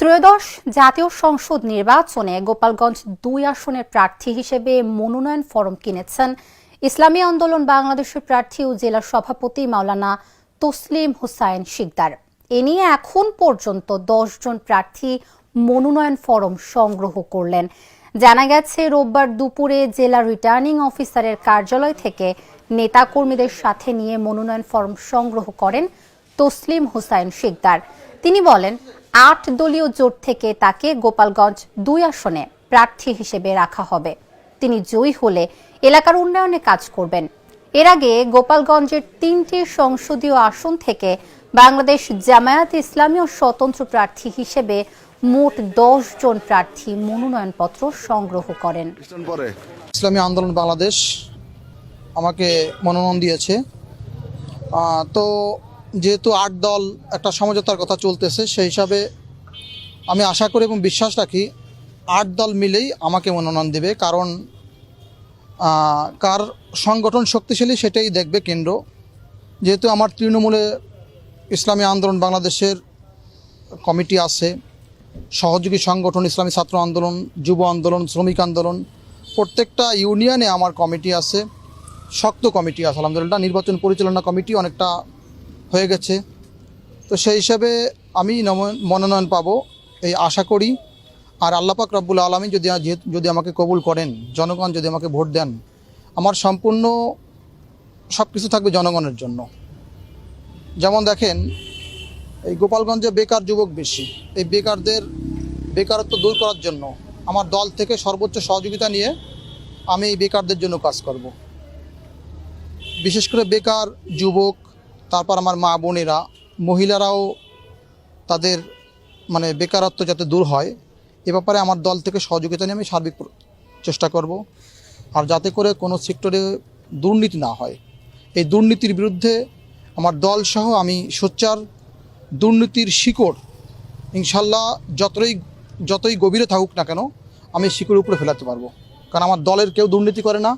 ত্রয়োদশ জাতীয় সংসদ নির্বাচনে গোপালগঞ্জ দুই আসনের প্রার্থী হিসেবে মনোনয়ন ফরম কিনেছেন ইসলামী আন্দোলন বাংলাদেশের প্রার্থী ও জেলা সভাপতি মাওলানা তসলিম হুসাইন শিকদার। এ নিয়ে এখন পর্যন্ত জন প্রার্থী মনোনয়ন ফরম সংগ্রহ করলেন। জানা গেছে, রোববার দুপুরে জেলা রিটার্নিং অফিসারের কার্যালয় থেকে নেতাকর্মীদের সাথে নিয়ে মনোনয়ন ফরম সংগ্রহ করেন তসলিম হুসাইন শিকদার। তিনি বলেন আট দলীয় জোট থেকে তাকে গোপালগঞ্জ দুই আসনে প্রার্থী হিসেবে রাখা হবে। তিনি জয়ী হলে এলাকার উন্নয়নে কাজ করবেন। এর আগে গোপালগঞ্জের তিনটি সংসদীয় আসন থেকে বাংলাদেশ জামায়াত ইসলামী ও স্বতন্ত্র প্রার্থী হিসেবে মোট দশ জন প্রার্থী মনোনয়নপত্র সংগ্রহ করেন। ইসলামী আন্দোলন বাংলাদেশ আমাকে মনোনয়ন দিয়েছে। তো যেহেতু আট দল একটা সমঝোতার কথা চলতেছে, সেই হিসাবে আমি আশা করি এবং বিশ্বাস রাখি আট দল মিলেই আমাকে মনোনয়ন দেবে, কারণ কার সংগঠন শক্তিশালী সেটাই দেখবে কেন্দ্র। যেহেতু আমার তৃণমূলে ইসলামী আন্দোলন বাংলাদেশের কমিটি আছে, সহযোগী সংগঠন, ইসলামী ছাত্র আন্দোলন, যুব আন্দোলন, শ্রমিক আন্দোলন, প্রত্যেকটা ইউনিয়নে আমার কমিটি আছে, শক্ত কমিটি আছে, আলহামদুলিল্লাহ। নির্বাচন পরিচালনা কমিটি অনেকটা হয়ে গেছে। তো সেই হিসাবে আমি মনোনয়ন পাব, এই আশা করি। আর আল্লাপাক রব্বুল আলমী যদি যদি আমাকে কবুল করেন, জনগণ যদি আমাকে ভোট দেন, আমার সম্পূর্ণ সব কিছু থাকবে জনগণের জন্য। যেমন দেখেন, এই গোপালগঞ্জে বেকার যুবক বেশি। এই বেকারদের বেকারত্ব দূর করার জন্য আমার দল থেকে সর্বোচ্চ সহযোগিতা নিয়ে আমি এই বেকারদের জন্য কাজ করব। বিশেষ করে বেকার যুবক তারপর আমার মা বোনেরা, মহিলারাও তাদের মানে বেকারত্ব যাতে দূর হয়, এ ব্যাপারে আমার দল থেকে সহযোগিতা নিয়ে আমি সার্বিক চেষ্টা করব। আর যাতে করে কোনো সেক্টরে দুর্নীতি না হয়। এই দুর্নীতির বিরুদ্ধে আমার দল সহ আমি সোচ্চার। দুর্নীতির শিকড় ইনশাল্লাহ যতই যতই গভীরে থাকুক না কেন, আমি শিকড় উপরে ফেলাতে পারব। কারণ আমার দলের কেউ দুর্নীতি করে না,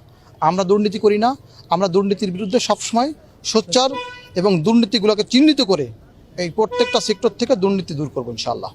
আমরা দুর্নীতি করি না, আমরা দুর্নীতির বিরুদ্ধে সবসময় সোচ্চার। এবং দুর্নীতিগুলোকে চিহ্নিত করে এই প্রত্যেকটা সেক্টর থেকে দুর্নীতি দূর করব ইনশাল্লাহ